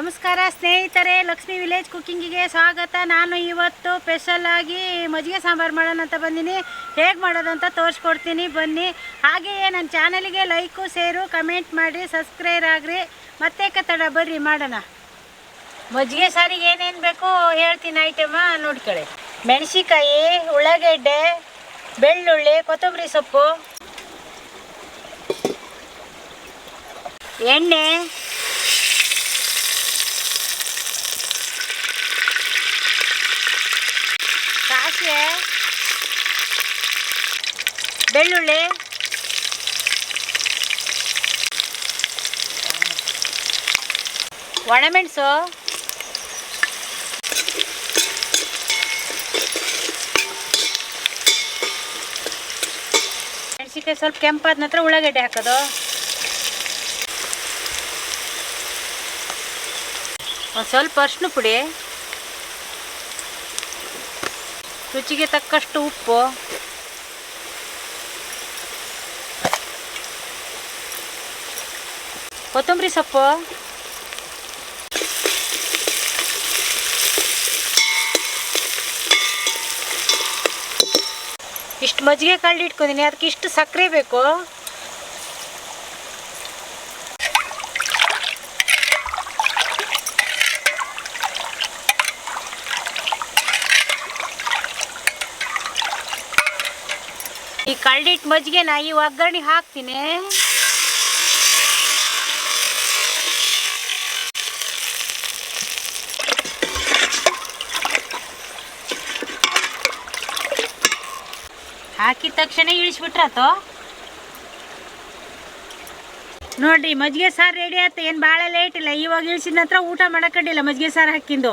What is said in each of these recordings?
ನಮಸ್ಕಾರ ಸ್ನೇಹಿತರೆ, ಲಕ್ಷ್ಮಿ ವಿಲೇಜ್ ಕುಕ್ಕಿಂಗಿಗೆ ಸ್ವಾಗತ. ನಾನು ಇವತ್ತು ಸ್ಪೆಷಲ್ ಆಗಿ ಮಜ್ಜಿಗೆ ಸಾಂಬಾರು ಮಾಡೋಣ ಅಂತ ಬಂದೀನಿ. ಹೇಗೆ ಮಾಡೋದಂತ ತೋರಿಸ್ಕೊಡ್ತೀನಿ. ಬನ್ನಿ. ಹಾಗೆಯೇ ನನ್ನ ಚಾನಲಿಗೆ ಲೈಕು ಸೇರು ಕಮೆಂಟ್ ಮಾಡಿ ಸಬ್ಸ್ಕ್ರೈಬ್ ಆಗಿರಿ. ಮತ್ತೆ ಕತ್ತಡ ಬರ್ರಿ, ಮಾಡೋಣ. ಮಜ್ಜಿಗೆ ಸಾರಿಗೆ ಏನೇನು ಬೇಕು ಹೇಳ್ತೀನಿ ಐಟಮ ನೋಡ್ಕೊಳ್ಳಿ. ಮೆಣಸಿಕಾಯಿ ಉಳ್ಳಾಗಡ್ಡೆ, ಬೆಳ್ಳುಳ್ಳಿ, ಕೊತ್ತಂಬರಿ ಸೊಪ್ಪು, ಎಣ್ಣೆ ಬೆಳ್ಳುಳ್ಳಿ? ಒಣಮೆಣಸು? ಮೆಣಸಿನ್ಕಾಯಿ ಸ್ವಲ್ಪ ಕೆಂಪಾದ ನಂತರ ಉಳ್ಳಾಗಡ್ಡೆ ಹಾಕೋದು. ಒಂದು ಸ್ವಲ್ಪ ಅರ್ಶಿನ ಪುಡಿ. ರುಚಿಗೆ ತಕ್ಕಷ್ಟು ಉಪ್ಪು. ಕೊತ್ತಂಬರಿ ಸೊಪ್ಪು. ಇಷ್ಟು ಮಜ್ಜಿಗೆ ಕಳ್ಳಿ ಇಟ್ಕೊಂಡಿನಿ ಅದಕ್ಕೆ ಇಷ್ಟು ಸಕ್ಕರೆ ಬೇಕು. ಈ ಕಳ್ಳಿಟ್ಟು ಮಜ್ಜಿಗೆನ ಈ ಒಗ್ಗರಣೆ ಹಾಕ್ತೀನಿ. ಹಾಕಿದ ತಕ್ಷಣ ಇಳಿಸ್ಬಿಟ್ರಾತು ನೋಡ್ರಿ, ಮಜ್ಜಿಗೆ ಸಾರು ರೆಡಿ ಆಯ್ತು. ಏನು ಭಾಳ ಲೇಟ್ ಇಲ್ಲ. ಇವಾಗ ಇಳಿಸಿದ ನಂತರ ಊಟ ಮಾಡಕ್ಕಂಡಿಲ್ಲ ಮಜ್ಜಿಗೆ ಸಾರು ಹಾಕಿಂದು.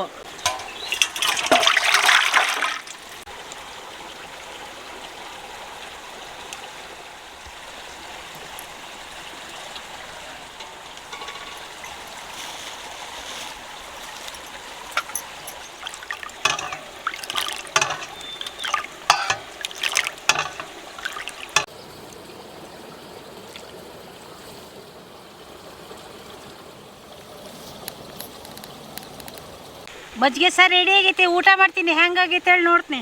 ಮಜ್ಜಿಗೆ ಸಾರು ರೆಡಿ ಆಗೈತಿ. ಊಟ ಮಾಡ್ತೀನಿ. ಹೆಂಗಾಗೈತೆ ಹೇಳಿ ನೋಡ್ತೀನಿ.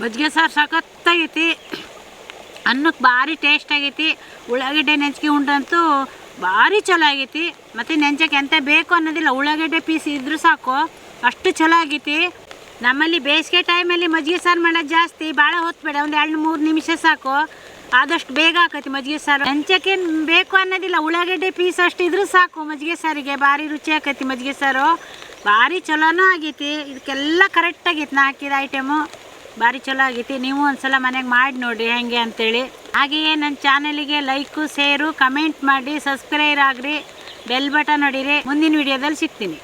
ಮಜ್ಜಿಗೆ ಸಾರು ಸಾಕತ್ತಾಗೈತಿ ಅನ್ನಕ್ಕೆ ಭಾರಿ ಟೇಸ್ಟ್ ಆಗೈತಿ. ಉಳ್ಳಾಗಡ್ಡೆ ನೆಂಚ್ಕೆ ಉಂಡಂತೂ ಭಾರಿ ಚಲೋ ಆಗೈತಿ. ಮತ್ತು ನೆಂಚಕ್ಕೆ ಎಂತ ಬೇಕು ಅನ್ನೋದಿಲ್ಲ. ಉಳ್ಳಾಗಡ್ಡೆ ಪೀಸ್ ಇದ್ರೂ ಸಾಕು. ಅಷ್ಟು ಚಲೋ ಆಗೈತಿ. ನಮ್ಮಲ್ಲಿ ಬೇಸಿಗೆ ಟೈಮಲ್ಲಿ ಮಜ್ಜಿಗೆ ಸಾರು ಮಾಡೋದು ಜಾಸ್ತಿ. ಭಾಳ ಹೊತ್ತು ಬೇಡ. ಒಂದು ಎರಡು ಮೂರು ನಿಮಿಷ ಸಾಕು. ಆದಷ್ಟು ಬೇಗ ಆಕೈತಿ ಮಜ್ಜಿಗೆ ಸಾರು. ನೆಂಚಕ್ಕೆ ಬೇಕು ಅನ್ನೋದಿಲ್ಲ. ಉಳ್ಳಾಗಡ್ಡೆ ಪೀಸ್ ಅಷ್ಟು ಇದ್ರೂ ಸಾಕು ಮಜ್ಜಿಗೆ ಸಾರಿಗೆ. ಭಾರಿ ರುಚಿ ಆಕೈತಿ ಮಜ್ಜಿಗೆ ಸಾರು. ಭಾರಿ ಚಲೋನೂ ಆಗೈತಿ. ಇದಕ್ಕೆಲ್ಲ ಕರೆಕ್ಟ್ ಆಗೈತಿ ನಾ ಹಾಕಿದ ಐಟಮು ಭಾರಿ ಚಲೋ ಆಗೈತಿ. ನೀವು ಒಂದ್ಸಲ ಮನೆಗೆ ಮಾಡಿ ನೋಡಿರಿ ಹೆಂಗೆ ಅಂತೇಳಿ. ಹಾಗೆಯೇ ನನ್ನ ಚಾನಲಿಗೆ ಲೈಕು, ಶೇರು, ಕಮೆಂಟ್ ಮಾಡಿ ಸಬ್ಸ್ಕ್ರೈಬ್ ಆಗ್ರಿ. ಬೆಲ್ ಬಟನ್ ಹೊಡೀರಿ. ಮುಂದಿನ ವಿಡಿಯೋದಲ್ಲಿ ಸಿಗ್ತೀನಿ.